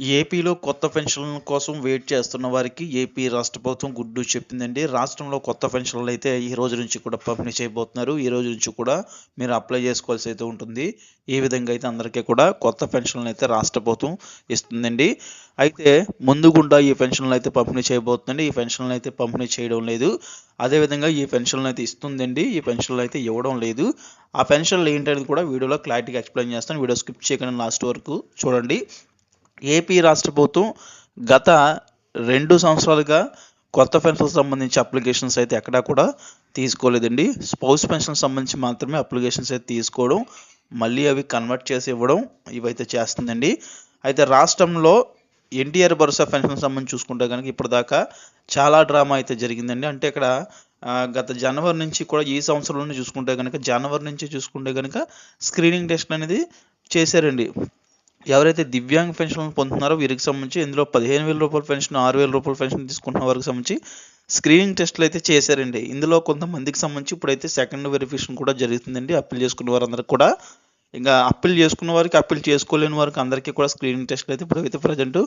ఏపీలో కొత్త పెన్షన్ల కోసం వెయిట్ చేస్తున్న వారికి ఏపీ రాష్ట్ర ప్రభుత్వం గుడ్ న్యూస్ చెప్పిందండి. రాష్ట్రంలో కొత్త పెన్షన్లు అయితే ఈ రోజు నుంచి కూడా పంపిణీ చేయబోతున్నారు. ఈ రోజు నుంచి కూడా మీరు అప్లై చేసుకోవాల్సి అయితే ఉంటుంది. ఈ విధంగా అయితే అందరికీ కూడా కొత్త పెన్షన్లు అయితే రాష్ట్ర ప్రభుత్వం ఇస్తుందండి. అయితే ముందు గుండా ఈ పెన్షన్లు అయితే పంపిణీ చేయబోతుందండి. ఈ పెన్షన్లు అయితే పంపిణీ చేయడం లేదు. అదేవిధంగా ఈ పెన్షన్లు అయితే ఇస్తుందండి. ఈ పెన్షన్లు అయితే ఇవ్వడం లేదు. ఆ పెన్షన్లు ఏంటనేది కూడా వీడియోలో క్లారిటీగా ఎక్స్ప్లెయిన్ చేస్తాను. వీడియో స్కిప్ చేయకుండా లాస్ట్ వరకు చూడండి. ఏపీ రాష్ట్ర ప్రభుత్వం గత రెండు సంవత్సరాలుగా కొత్త పెన్షన్ సంబంధించి అప్లికేషన్స్ అయితే ఎక్కడా కూడా తీసుకోలేదండి. స్పౌస్ పెన్షన్ సంబంధించి మాత్రమే అప్లికేషన్స్ అయితే తీసుకోవడం మళ్ళీ అవి కన్వర్ట్ చేసి ఇవ్వడం ఇవైతే చేస్తుందండి. అయితే రాష్ట్రంలో ఎన్టీఆర్ భరోసా పెన్షన్ సంబంధించి చూసుకుంటే కనుక ఇప్పటిదాకా చాలా డ్రామా అయితే జరిగిందండి. అంటే ఇక్కడ గత జనవరి నుంచి కూడా ఈ సంవత్సరంలోనే చూసుకుంటే కనుక జనవరి నుంచి చూసుకుంటే కనుక స్క్రీనింగ్ టెస్ట్ అనేది చేశారండి. ఎవరైతే దివ్యాంగ్ పెన్షన్ పొందుతున్నారో వీరికి సంబంధించి ఇందులో పదిహేను వేల రూపాయల పెన్షన్ ఆరు వేల రూపాయల పెన్షన్ తీసుకుంటున్న వారికి సంబంధించి స్క్రీనింగ్ టెస్ట్లు అయితే చేశారండి. ఇందులో కొంతమందికి సంబంధించి ఇప్పుడైతే సెకండ్ వెరిఫికేషన్ కూడా జరుగుతుందండి. అప్పీల్ చేసుకున్న వారందరికి కూడా. ఇంకా అప్పీల్ చేసుకున్న వారికి అప్పీల్ చేసుకోలేని వారికి అందరికీ కూడా స్క్రీనింగ్ టెస్ట్లు అయితే ఇప్పుడైతే ప్రజెంట్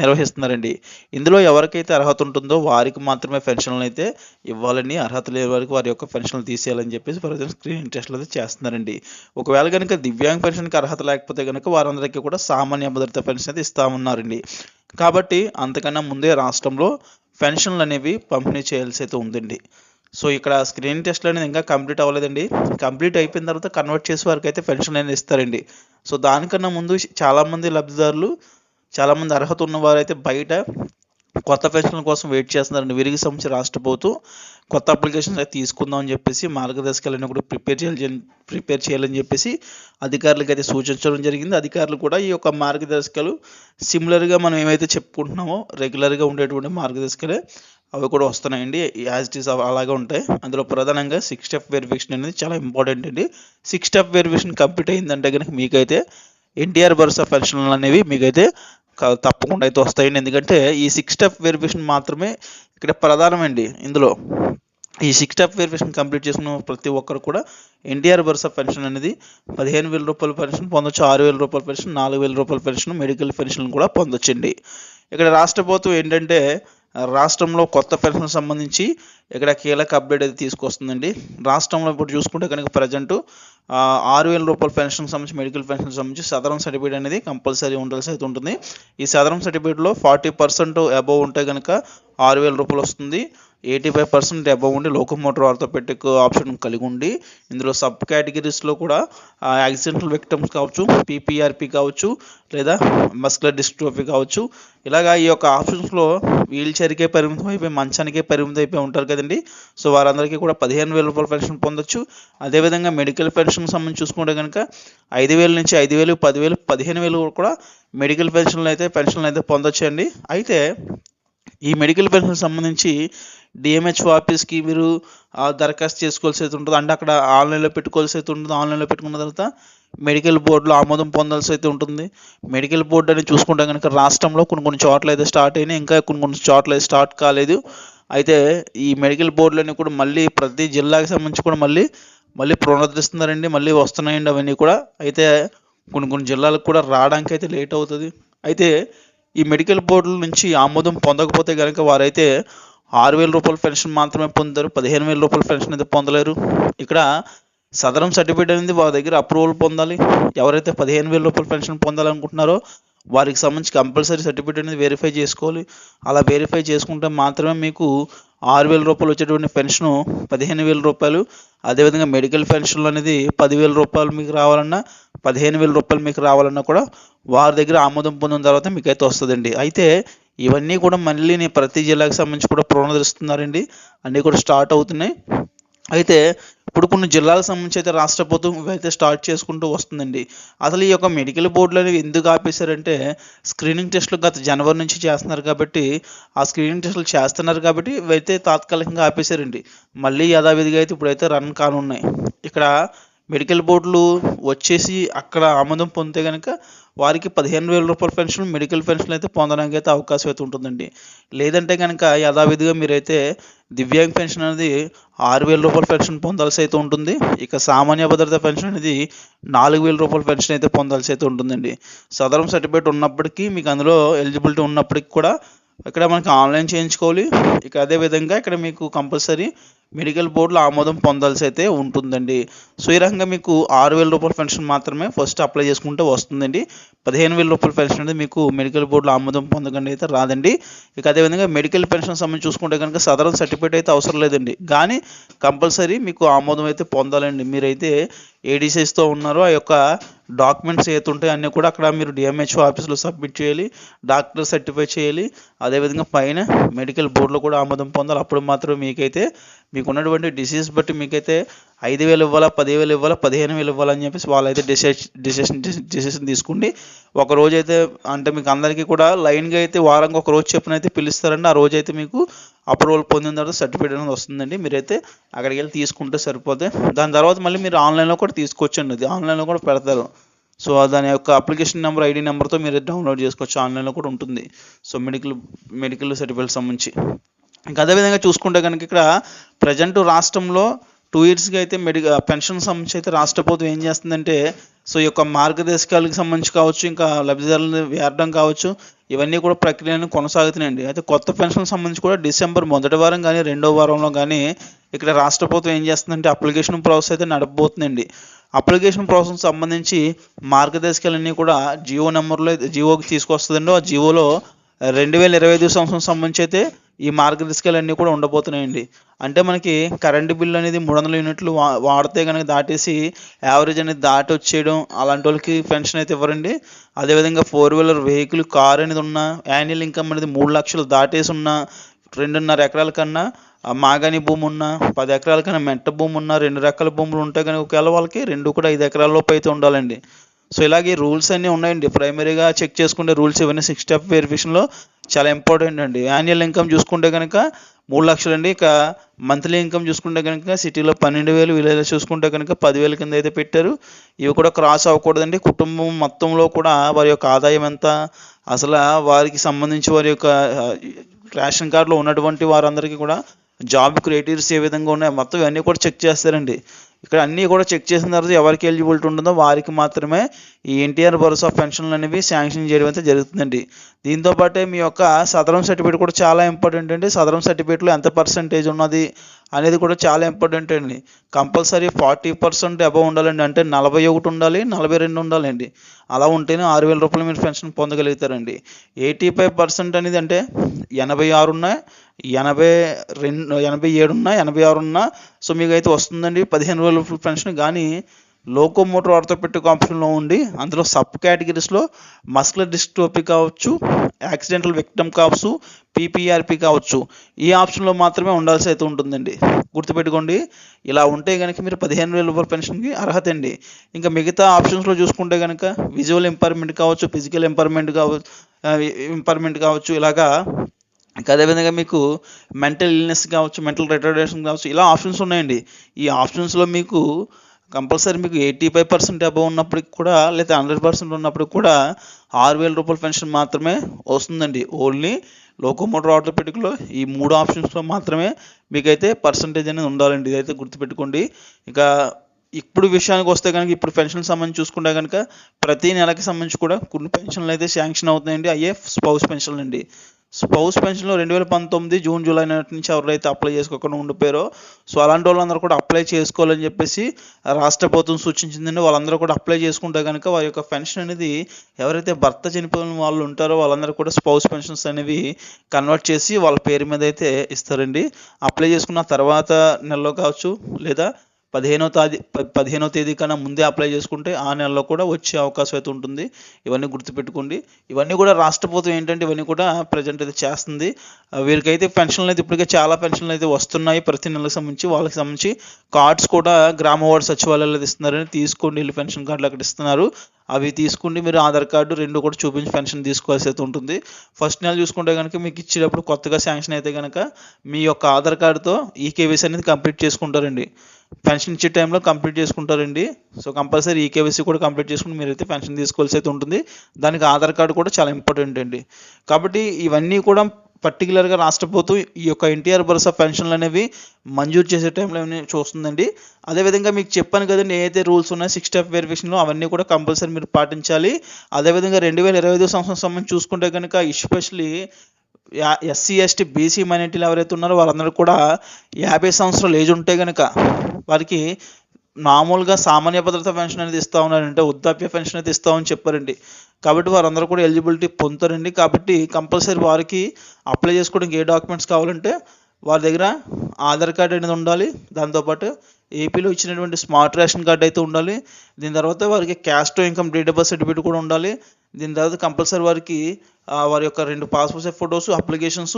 నిర్వహిస్తున్నారండి. ఇందులో ఎవరికైతే అర్హత ఉంటుందో వారికి మాత్రమే పెన్షన్లు అయితే ఇవ్వాలని అర్హత లేని వారికి వారి యొక్క పెన్షన్లు తీసేయాలని చెప్పేసి ప్రజెంట్ స్క్రీనింగ్ టెస్ట్లు అయితే చేస్తున్నారండి. ఒకవేళ కనుక దివ్యాంగ పెన్షన్కి అర్హత లేకపోతే కనుక వారందరికీ కూడా సామాన్య భద్రత పెన్షన్ అయితే ఇస్తామన్నారండి. కాబట్టి అంతకన్నా ముందే రాష్ట్రంలో పెన్షన్లు అనేవి పంపిణీ చేయాల్సి అయితే ఉందండి. సో ఇక్కడ స్క్రీన్ టెస్ట్లు అనేది ఇంకా కంప్లీట్ అవ్వలేదండి. కంప్లీట్ అయిపోయిన తర్వాత కన్వర్ట్ చేసే వారికి అయితే పెన్షన్ అనేది ఇస్తారండి. సో దానికన్నా ముందు చాలామంది లబ్ధిదారులు చాలామంది అర్హత ఉన్న వారైతే బయట కొత్త పెన్షన్ల కోసం వెయిట్ చేస్తున్నారండి వీరికి సంబంధించి రాష్ట్ర ప్రభుత్వం కొత్త అప్లికేషన్స్ అయితే తీసుకుందాం అని చెప్పేసి మార్గదర్శకాలను కూడా ప్రిపేర్ చేయాలి ప్రిపేర్ చేయాలని చెప్పేసి అధికారులకు అయితే సూచించడం జరిగింది. అధికారులు కూడా ఈ యొక్క మార్గదర్శకాలు సిమిలర్గా మనం ఏమైతే చెప్పుకుంటున్నామో రెగ్యులర్గా ఉండేటువంటి మార్గదర్శకాలే అవి కూడా వస్తున్నాయండి. యాజ్ ఇట్ ఈస్ అలాగే ఉంటాయి. అందులో ప్రధానంగా సిక్స్ స్టెప్ వెరిఫికేషన్ అనేది చాలా ఇంపార్టెంట్ అండి. సిక్స్ స్టెప్ వెరిఫికేషన్ కంప్లీట్ అయిందంటే కనుక మీకైతే ఎన్టీఆర్ భరోసా పెన్షన్లు అనేవి మీకైతే తప్పకుండా అయితే వస్తాయండి. ఎందుకంటే ఈ సిక్స్ స్టెప్ వెరిఫికేషన్ మాత్రమే ఇక్కడ ప్రధానమండి ఇందులో. ఈ సిక్స్ స్టెప్ వెరిఫికేషన్ కంప్లీట్ చేసుకున్న ప్రతి ఒక్కరు కూడా ఎన్టీఆర్ భరోసా పెన్షన్ అనేది పదిహేను వేల రూపాయల పెన్షన్ పొందొచ్చు ఆరు వేల రూపాయల పెన్షన్ నాలుగు వేల రూపాయల పెన్షన్ మెడికల్ పెన్షన్ కూడా పొందొచ్చండి. ఇక్కడ రాష్ట్ర ప్రభుత్వం ఏంటంటే రాష్ట్రంలో కొత్త పెన్షన్ సంబంధించి ఇక్కడ కీలక అప్డేట్ అయితే తీసుకొస్తుందండి. రాష్ట్రంలో ఇప్పుడు చూసుకుంటే కనుక ప్రజెంట్ ఆరు వేల రూపాయల పెన్షన్ సంబంధించి మెడికల్ పెన్షన్ సంబంధించి సదరం సర్టిఫికేట్ అనేది కంపల్సరీ ఉండాల్సి అయితే ఉంటుంది. ఈ సదరం సర్టిఫికేట్లో ఫార్టీ పర్సెంట్ అబోవ్ ఉంటే కనుక ఆరు వేల రూపాయలు వస్తుంది. ఎయిటీ ఫైవ్ పర్సెంట్ అబవ్ ఉండి లోకోమోటర్ ఆర్థోపెటిక్ ఆప్షన్ కలిగి ఉండి ఇందులో సబ్ కేటగిరీస్లో కూడా యాక్సిడెంటల్ విక్టమ్స్ కావచ్చు పీపీఆర్పి కావచ్చు లేదా మస్కులర్ డిస్ట్రోఫీ కావచ్చు. ఇలాగా ఈ యొక్క ఆప్షన్స్లో వీల్ చైర్కే పరిమితం అయిపోయి మంచానికే పరిమితం అయిపోయి ఉంటారు కదండి. సో వారందరికీ కూడా పదిహేను వేల రూపాయల పెన్షన్ పొందొచ్చు. అదేవిధంగా మెడికల్ పెన్షన్ సంబంధించి చూసుకుంటే కనుక ఐదు వేల నుంచి ఐదు వేలు పదివేలు పదిహేను వేలు కూడా మెడికల్ పెన్షన్లు అయితే పెన్షన్లు అయితే పొందొచ్చండి. అయితే ఈ మెడికల్ పెన్షన్ సంబంధించి డిఎంహెచ్ఓ ఆఫీస్కి మీరు దరఖాస్తు చేసుకోవాల్సి అయితే ఉంటుంది అంటే అక్కడ ఆన్లైన్లో పెట్టుకోవాల్సి అయితే ఉంటుంది ఆన్లైన్లో పెట్టుకున్న తర్వాత మెడికల్ బోర్డులో ఆమోదం పొందాల్సి అయితే ఉంటుంది. మెడికల్ బోర్డు అని చూసుకుంటే కనుక రాష్ట్రంలో కొన్ని కొన్ని చోట్ల అయితే స్టార్ట్ అయినాయి. ఇంకా కొన్ని కొన్ని చోట్ల అయితే స్టార్ట్ కాలేదు. అయితే ఈ మెడికల్ బోర్డులని కూడా మళ్ళీ ప్రతి జిల్లాకి సంబంధించి కూడా మళ్ళీ మళ్ళీ పునరుద్ధరిస్తున్నారండి. మళ్ళీ వస్తున్నాయండి అవన్నీ కూడా. అయితే కొన్ని కొన్ని జిల్లాలకు కూడా రావడానికి అయితే లేట్ అవుతుంది. అయితే ఈ మెడికల్ బోర్డుల నుంచి ఆమోదం పొందకపోతే కనుక వారైతే ఆరు వేల రూపాయల పెన్షన్ మాత్రమే పొందుతారు పదిహేను వేల రూపాయల పెన్షన్ అయితే పొందలేరు. ఇక్కడ సదరం సర్టిఫికేట్ అనేది వారి దగ్గర అప్రూవల్ పొందాలి. ఎవరైతే పదిహేను వేల రూపాయల పెన్షన్ పొందాలనుకుంటున్నారో వారికి సంబంధించి కంపల్సరీ సర్టిఫికేట్ అనేది వెరిఫై చేసుకోవాలి. అలా వెరిఫై చేసుకుంటే మాత్రమే మీకు ఆరు వేల రూపాయలు వచ్చేటువంటి పెన్షను పదిహేను వేల రూపాయలు. అదేవిధంగా మెడికల్ పెన్షన్లు అనేది పదివేల రూపాయలు మీకు రావాలన్నా పదిహేను వేల రూపాయలు మీకు రావాలన్నా కూడా వారి దగ్గర ఆమోదం పొందిన తర్వాత మీకైతే వస్తుందండి. అయితే ఇవన్నీ కూడా మళ్ళీ నేను ప్రతి జిల్లాకు సంబంధించి కూడా పునరుద్ధరిస్తున్నారండి. అన్నీ కూడా స్టార్ట్ అవుతున్నాయి. అయితే ఇప్పుడు కొన్ని జిల్లాలకు సంబంధించి అయితే రాష్ట్ర ప్రభుత్వం అయితే స్టార్ట్ చేసుకుంటూ వస్తుందండి. అసలు ఈ యొక్క మెడికల్ బోర్డులు అనేవి ఎందుకు ఆపేశారంటే స్క్రీనింగ్ టెస్టులు గత జనవరి నుంచి చేస్తున్నారు కాబట్టి ఆ స్క్రీనింగ్ టెస్టులు చేస్తున్నారు కాబట్టి ఇవైతే తాత్కాలికంగా ఆపేశారండి. మళ్ళీ యథావిధిగా అయితే ఇప్పుడైతే రన్ కానున్నాయి. ఇక్కడ మెడికల్ బోర్డులు వచ్చేసి అక్కడ ఆమోదం పొందితే కనుక వారికి పదిహేను వేల రూపాయల పెన్షన్ మెడికల్ పెన్షన్ అయితే పొందడానికి అయితే అవకాశం అయితే ఉంటుందండి. లేదంటే కనుక యథావిధిగా మీరైతే దివ్యాంగ్ పెన్షన్ అనేది ఆరు వేల రూపాయల పెన్షన్ పొందాల్సి అయితే ఉంటుంది. ఇక సామాన్య భద్రత పెన్షన్ అనేది నాలుగు వేల రూపాయల పెన్షన్ అయితే పొందాల్సి అయితే ఉంటుందండి. సదరం సర్టిఫికేట్ ఉన్నప్పటికీ మీకు అందులో ఎలిజిబిలిటీ ఉన్నప్పటికీ కూడా ఇక్కడ మనకి ఆన్లైన్ చేయించుకోవాలి. ఇక అదే విధంగా ఇక్కడ మీకు కంపల్సరీ మెడికల్ బోర్డులో ఆమోదం పొందాల్సి అయితే ఉంటుందండి. సో ఈ రకంగా మీకు ఆరు వేల రూపాయల పెన్షన్ మాత్రమే ఫస్ట్ అప్లై చేసుకుంటే వస్తుందండి. పదిహేను వేల రూపాయల పెన్షన్ అనేది మీకు మెడికల్ బోర్డులో ఆమోదం పొందకండి అయితే రాదండి. ఇక అదేవిధంగా మెడికల్ పెన్షన్ సంబంధించి చూసుకుంటే కనుక సదరన్ సర్టిఫికేట్ అయితే అవసరం లేదండి. కానీ కంపల్సరీ మీకు ఆమోదం అయితే పొందాలండి. మీరైతే ఏడీసీస్తో ఉన్నారో. ఆ యొక్క డాక్యుమెంట్స్ ఏదైతే ఉంటాయో అన్నీ కూడా అక్కడ మీరు డిఎంహెచ్ఓ ఆఫీస్లో సబ్మిట్ చేయాలి. డాక్టర్ సర్టిఫై చేయాలి. అదేవిధంగా పైన మెడికల్ బోర్డులో కూడా ఆమోదం పొందాలి. అప్పుడు మాత్రం మీకైతే మీకు ఉన్నటువంటి డిసీజ్ బట్టి మీకైతే ఐదు వేలు ఇవ్వాలా పదివేలు ఇవ్వాలా పదిహేను వేలు ఇవ్వాలని చెప్పేసి వాళ్ళైతే డిసైడ్ డిసిషన్ డిసిషన్ తీసుకుండి ఒక రోజు అయితే అంటే మీకు అందరికీ కూడా లైన్గా అయితే వారంగా ఒక రోజు చెప్పిన అయితే పిలుస్తారండి. ఆ రోజు అయితే మీకు అప్రూవల్ పొందిన తర్వాత సర్టిఫికేట్ అనేది వస్తుందండి. మీరైతే అక్కడికి వెళ్ళి తీసుకుంటే సరిపోతే దాని తర్వాత మళ్ళీ మీరు ఆన్లైన్లో కూడా తీసుకోవచ్చండి. అది ఆన్లైన్లో కూడా పెడతారు. సో దాని యొక్క అప్లికేషన్ నెంబర్ ఐడి నెంబర్తో మీరు డౌన్లోడ్ చేసుకోవచ్చు. ఆన్లైన్లో కూడా ఉంటుంది. సో మెడికల్ మెడికల్ సర్టిఫికేట్ సంబంధించి. ఇంకా అదేవిధంగా చూసుకుంటే కనుక ఇక్కడ ప్రజెంట్ రాష్ట్రంలో టూ ఇయర్స్గా అయితే మెడికల్ పెన్షన్ సంబంధించి అయితే రాష్ట్ర ప్రభుత్వం ఏం చేస్తుందంటే సో ఈ యొక్క మార్గదర్శకాలకు సంబంధించి కావచ్చు ఇంకా లబ్ధిదారులను వేరడం కావచ్చు ఇవన్నీ కూడా ప్రక్రియను కొనసాగుతున్నాయండి. అయితే కొత్త పెన్షన్ సంబంధించి కూడా డిసెంబర్ మొదటి వారం కానీ రెండో వారంలో కానీ ఇక్కడ రాష్ట్ర ప్రభుత్వం ఏం చేస్తుందంటే అప్లికేషన్ ప్రాసెస్ అయితే నడపబోతుందండి. అప్లికేషన్ ప్రాసెస్ సంబంధించి మార్గదర్శకాలన్నీ కూడా జియో నెంబర్లో జియోకి తీసుకొస్తుందండి. ఆ జియోలో రెండు వేల ఇరవై ఐదు సంవత్సరం సంబంధించి అయితే ఈ మార్గదర్శకాలు అన్నీ కూడా ఉండబోతున్నాయండి. అంటే మనకి కరెంటు బిల్లు అనేది మూడు వందల యూనిట్లు వా వాడితే కనుక దాటేసి యావరేజ్ అనేది దాటి వచ్చేయడం అలాంటి వాళ్ళకి పెన్షన్ అయితే ఇవ్వరండి. అదేవిధంగా ఫోర్ వీలర్ వెహికల్ కార్ అనేది ఉన్న యాన్యువల్ ఇన్కమ్ అనేది మూడు లక్షలు దాటేసి ఉన్న రెండున్నర ఎకరాల కన్నా మాగాని భూమి ఉన్న పది ఎకరాల కన్నా మెట్ట భూమి ఉన్న రెండు రకాల భూములు ఉంటాయి కానీ ఒకవేళ వాళ్ళకి రెండు కూడా ఐదు ఎకరాల లోపు అయితే ఉండాలండి. సో ఇలాగే రూల్స్ అన్నీ ఉన్నాయండి. ప్రైమరీగా చెక్ చేసుకుంటే రూల్స్ ఇవన్నీ సిక్స్ స్టెప్ వెరిఫికేషన్లో చాలా ఇంపార్టెంట్ అండి. యాన్యువల్ ఇన్కమ్ చూసుకుంటే కనుక మూడు లక్షలు అండి. ఇక మంత్లీ ఇన్కమ్ చూసుకుంటే కనుక సిటీలో పన్నెండు వేలు విలేజ్లో చూసుకుంటే కనుక పదివేల కింద అయితే పెట్టారు. ఇవి కూడా క్రాస్ అవ్వకూడదండి. కుటుంబం మొత్తంలో కూడా వారి యొక్క ఆదాయం ఎంత అసలు వారికి సంబంధించి వారి యొక్క రేషన్ కార్డులో ఉన్నటువంటి వారందరికీ కూడా జాబ్ క్రియేటివ్స్ ఏ విధంగా ఉన్నాయి మొత్తం ఇవన్నీ కూడా చెక్ చేస్తారండి. ఇక్కడ అన్నీ కూడా చెక్ చేసిన తర్వాత ఎవరికి ఎలిజిబిలిటీ ఉంటుందో వారికి మాత్రమే ఈ ఎన్టీఆర్ భరోసా పెన్షన్లు అనేవి శాంక్షన్ చేయడం అయితే జరుగుతుందండి. దీంతో పాటే మీ యొక్క సదరం సర్టిఫికేట్ కూడా చాలా ఇంపార్టెంట్ అండి. సదరం సర్టిఫికేట్లో ఎంత పర్సంటేజ్ ఉన్నది? అనేది కూడా చాలా ఇంపార్టెంట్ అండి. కంపల్సరీ ఫార్టీ పర్సెంట్ అబవ్ ఉండాలండి. అంటే నలభై ఒకటి ఉండాలి నలభై రెండు ఉండాలండి. అలా ఉంటేనే ఆరు వేల రూపాయలు మీరు పెన్షన్ పొందగలుగుతారండి. ఎయిటీ ఫైవ్ పర్సెంట్ అనేది అంటే ఎనభై ఆరు ఉన్నాయి ఎనభై రెండు ఎనభై ఏడు ఎనభై ఆరు సో మీకు అయితే వస్తుందండి పదిహేను వేల రూపాయల పెన్షన్. కానీ లోకోమోటర్ ఆర్థోపెటిక్ ఆప్షన్లో ఉండి అందులో సబ్ కేటగిరీస్లో మస్కులర్ డిస్ట్రోపీ కావచ్చు యాక్సిడెంటల్ విక్టమ్ కావచ్చు పీపీఆర్పి కావచ్చు ఈ ఆప్షన్లో మాత్రమే ఉండాల్సి అయితే ఉంటుందండి. గుర్తుపెట్టుకోండి ఇలా ఉంటే కనుక మీరు పదిహేను వేల రూపాయల పెన్షన్కి అర్హత అండి. ఇంకా మిగతా ఆప్షన్స్లో చూసుకుంటే కనుక విజువల్ ఎంపైర్మెంట్ కావచ్చు ఫిజికల్ ఎంపైర్మెంట్ కావచ్చు ఎంపైర్మెంట్ కావచ్చు ఇలాగా. ఇంకా అదేవిధంగా మీకు మెంటల్ ఇల్నెస్ కావచ్చు మెంటల్ రిటర్డేషన్ కావచ్చు ఇలా ఆప్షన్స్ ఉన్నాయండి. ఈ ఆప్షన్స్లో మీకు కంపల్సరీ మీకు ఎయిటీ ఫైవ్ పర్సెంట్ అబవ్ ఉన్నప్పటికి కూడా లేదా హండ్రెడ్ పర్సెంట్ ఉన్నప్పటికి కూడా ఆరు వేల రూపాయల పెన్షన్ మాత్రమే వస్తుందండి. ఓన్లీ లోకోమోటర్ ఆర్థోపెడిక్లో ఈ మూడు ఆప్షన్స్లో మాత్రమే మీకైతే పర్సంటేజ్ అనేది ఉండాలండి. ఇదైతే గుర్తుపెట్టుకోండి. ఇక ఇప్పుడు విషయానికి వస్తే కనుక ఇప్పుడు పెన్షన్ సంబంధించి చూసుకుంటే కనుక ప్రతి నెలకి సంబంధించి కూడా కొన్ని పెన్షన్లు అయితే శాంక్షన్ అవుతున్నాయండి. అయ్యే స్పౌస్ పెన్షన్లు అండి స్పౌస్ పెన్షన్లో రెండు వేల పంతొమ్మిది జూన్ జూలై నాటి నుంచి ఎవరైతే అప్లై చేసుకోకుండా ఉండిపోయారో సో అలాంటి వాళ్ళందరూ కూడా అప్లై చేసుకోవాలని చెప్పేసి రాష్ట్ర ప్రభుత్వం సూచించిందండి. వాళ్ళందరూ కూడా అప్లై చేసుకుంటే కనుక వారి యొక్క పెన్షన్ అనేది ఎవరైతే భర్త చనిపోయిన వాళ్ళు ఉంటారో వాళ్ళందరూ కూడా స్పౌస్ పెన్షన్స్ అనేవి కన్వర్ట్ చేసి వాళ్ళ పేరు మీద అయితే ఇస్తారండి. అప్లై చేసుకున్న తర్వాత నెలలో కావచ్చు లేదా పదిహేనో తేదీ పదిహేనో తేదీ కన్నా ముందే అప్లై చేసుకుంటే ఆ నెలలో కూడా వచ్చే అవకాశం అయితే ఉంటుంది. ఇవన్నీ గుర్తుపెట్టుకోండి. ఇవన్నీ కూడా రాష్ట్ర ప్రభుత్వం ఏంటంటే ఇవన్నీ కూడా ప్రజెంట్ అయితే చేస్తుంది. వీరికైతే పెన్షన్లు అయితే ఇప్పటికే చాలా పెన్షన్లు అయితే వస్తున్నాయి ప్రతి నెలకు సంబంధించి. వాళ్ళకి సంబంధించి కార్డ్స్ కూడా గ్రామ వార్డు సచివాలయాలు ఇస్తున్నారని తీసుకోండి. వెళ్ళి పెన్షన్ కార్డులు అక్కడ ఇస్తున్నారు. అవి తీసుకుండి. మీరు ఆధార్ కార్డు రెండు కూడా చూపించి పెన్షన్ తీసుకోవాల్సి అయితే ఉంటుంది. ఫస్ట్ నెల చూసుకుంటే కనుక మీకు ఇచ్చేటప్పుడు కొత్తగా శాంక్షన్ అయితే కనుక మీ యొక్క ఆధార్ కార్డుతో ఈ కేవీసీ అనేది కంప్లీట్ చేసుకుంటారండి. పెన్షన్ ఇచ్చే టైంలో కంప్లీట్ చేసుకుంటారండి. సో కంపల్సరీ ఈ కేవైసీ కూడా కంప్లీట్ చేసుకుని మీరైతే పెన్షన్ తీసుకోవాల్సి అయితే ఉంటుంది. దానికి ఆధార్ కార్డు కూడా చాలా ఇంపార్టెంట్ అండి. కాబట్టి ఇవన్నీ కూడా పర్టికులర్గా రాష్ట్ర ప్రభుత్వం ఈ యొక్క ఎన్టీఆర్ భరోసా పెన్షన్లు అనేవి మంజూరు చేసే టైంలో చూస్తుందండి. అదేవిధంగా మీకు చెప్పాను కదండి ఏదైతే రూల్స్ ఉన్నాయో సిక్స్ స్టెప్ వెరిఫికేషన్లో అవన్నీ కూడా కంపల్సరీ మీరు పాటించాలి. అదేవిధంగా రెండు వేల ఇరవై ఐదు సంవత్సరం సంబంధించి చూసుకుంటే కనుక ఎస్పెషలీ ఎస్సీ ఎస్టీ బీసీ మైనార్టీలు ఎవరైతే ఉన్నారో వాళ్ళందరూ కూడా యాభై సంవత్సరాలు ఏజ్ ఉంటే కనుక వారికి మామూలుగా సామాన్య భద్రత పెన్షన్ అనేది ఇస్తా ఉన్నారంటే వృద్ధాప్య పెన్షన్ అయితే ఇస్తామని చెప్పారండి. కాబట్టి వారందరూ కూడా ఎలిజిబిలిటీ పొందుతారండి. కాబట్టి కంపల్సరీ వారికి అప్లై చేసుకోవడానికి ఏ డాక్యుమెంట్స్ కావాలంటే వారి దగ్గర ఆధార్ కార్డ్ అనేది ఉండాలి. దాంతోపాటు ఏపీలో ఇచ్చినటువంటి స్మార్ట్ రేషన్ కార్డ్ అయితే ఉండాలి. దీని తర్వాత వారికి caste income date of birth certificate కూడా ఉండాలి. దీని తర్వాత కంపల్సరీ వారికి వారి యొక్క రెండు పాస్పోర్ట్ సైజ్ ఫొటోస్ అప్లికేషన్స్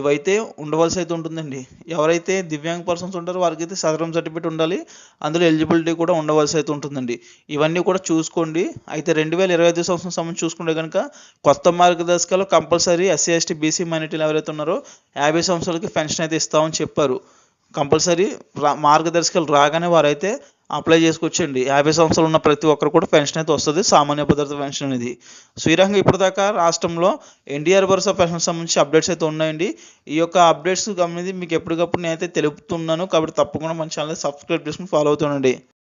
ఇవైతే ఉండవలసి అయితే ఉంటుందండి. ఎవరైతే దివ్యాంగ్ పర్సన్స్ ఉంటారో వారికి అయితే సదరం సర్టిఫికేట్ ఉండాలి. అందులో ఎలిజిబిలిటీ కూడా ఉండవలసి అయితే ఉంటుందండి. ఇవన్నీ కూడా చూసుకోండి. అయితే రెండు వేల ఇరవై ఐదు సంవత్సరం సంబంధించి చూసుకుంటే కనుక కొత్త మార్గదర్శకాలు కంపల్సరీ ఎస్సీ ఎస్టీ బీసీ మైనార్టీలు ఎవరైతే ఉన్నారో యాభై సంవత్సరాలకి పెన్షన్ అయితే ఇస్తామని చెప్పారు. కంపల్సరీ రా మార్గదర్శకాలు రాగానే వారైతే అప్లై చేసుకోవచ్చండి యాభై సంవత్సరాలు ఉన్న ప్రతి ఒక్కరు కూడా పెన్షన్ అయితే వస్తుంది సామాన్య భద్రత పెన్షన్ అనేది. సో ఈ రకంగా ఇప్పటిదాకా రాష్ట్రంలో ఎన్డీఆర్ భరోసా పెన్షన్ సంబంధించి అప్డేట్స్ అయితే ఉన్నాయండి. ఈ యొక్క అప్డేట్స్ అనేది మీకు ఎప్పటికప్పుడు నేనైతే తెలుపుతున్నాను కాబట్టి తప్పకుండా మన ఛానల్ సబ్స్క్రైబ్ చేసుకుని ఫాలో అవుతుండండి